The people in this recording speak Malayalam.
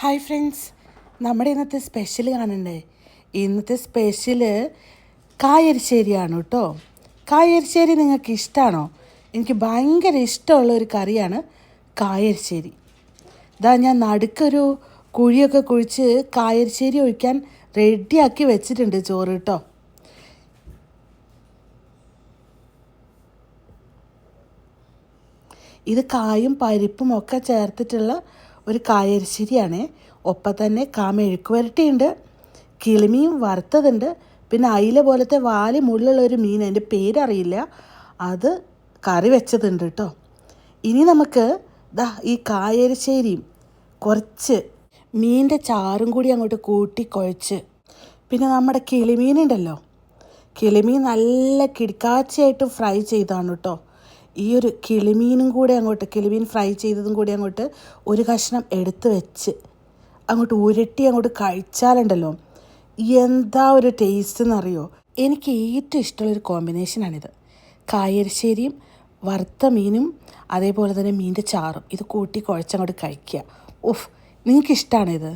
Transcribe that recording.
ഹായ് ഫ്രണ്ട്സ് നമ്മുടെ ഇന്നത്തെ സ്പെഷ്യൽ കാണണ്ടേ? ഇന്നത്തെ സ്പെഷ്യൽ കായരിശ്ശേരിയാണ് കേട്ടോ. കായരിശ്ശേരി നിങ്ങൾക്ക് ഇഷ്ടമാണോ എനിക്ക് ഭയങ്കര ഇഷ്ടമുള്ള ഒരു കറിയാണ് കായരിശ്ശേരി. ഇതാ ഞാൻ നടുക്കൊരു കുഴിയൊക്കെ കുഴിച്ച് കായരിശ്ശേരി ഒഴിക്കാൻ റെഡിയാക്കി വെച്ചിട്ടുണ്ട് ചോറ് കേട്ടോ. ഇത് കായും പരിപ്പും ഒക്കെ ചേർത്തിട്ടുള്ള ഒരു കായരിശ്ശേരിയാണ് ഒപ്പം തന്നെ കാമെഴുക്ക് വരട്ടിയുണ്ട്. കിളിമീൻ വറുത്തതുണ്ട്. പിന്നെ അയില പോലത്തെ വാൽ മുള്ളുള്ള ഒരു മീൻ അതിന്റെ പേരറിയില്ല. അത് കറി വെച്ചതുണ്ട് കേട്ടോ. ഇനി നമുക്ക് ദാ ഈ കായരിശ്ശേരിയും കുറച്ച് മീനിന്റെ ചാറും കൂടി അങ്ങോട്ട് കൂട്ടി കുഴച്ച്. പിന്നെ നമ്മുടെ കിളിമീനുണ്ടല്ലോ കിളിമീൻ നല്ല കിടക്കാച്ചയായിട്ട് ഫ്രൈ ചെയ്താണ് കേട്ടോ. ഈ ഒരു കിളിമീനും കൂടെ അങ്ങോട്ട് കിളിമീൻ ഫ്രൈ ചെയ്തതും കൂടി അങ്ങോട്ട് ഒരു കഷ്ണം എടുത്ത് വെച്ച് അങ്ങോട്ട് ഉരുട്ടി അങ്ങോട്ട് കഴിച്ചാലുണ്ടല്ലോ. എന്താ ഒരു ടേസ്റ്റ് എന്നറിയോ? എനിക്ക് ഏറ്റവും ഇഷ്ടമുള്ളൊരു കോമ്പിനേഷനാണിത് കായരിശ്ശേരിയും വറുത്ത മീനും അതേപോലെ തന്നെ മീന്റെ ചാറും. ഇത് കൂട്ടി കുഴച്ചങ്ങോട്ട് കഴിക്കുക. ഉഫ് നിങ്ങൾക്ക് ഇഷ്ടമാണിത്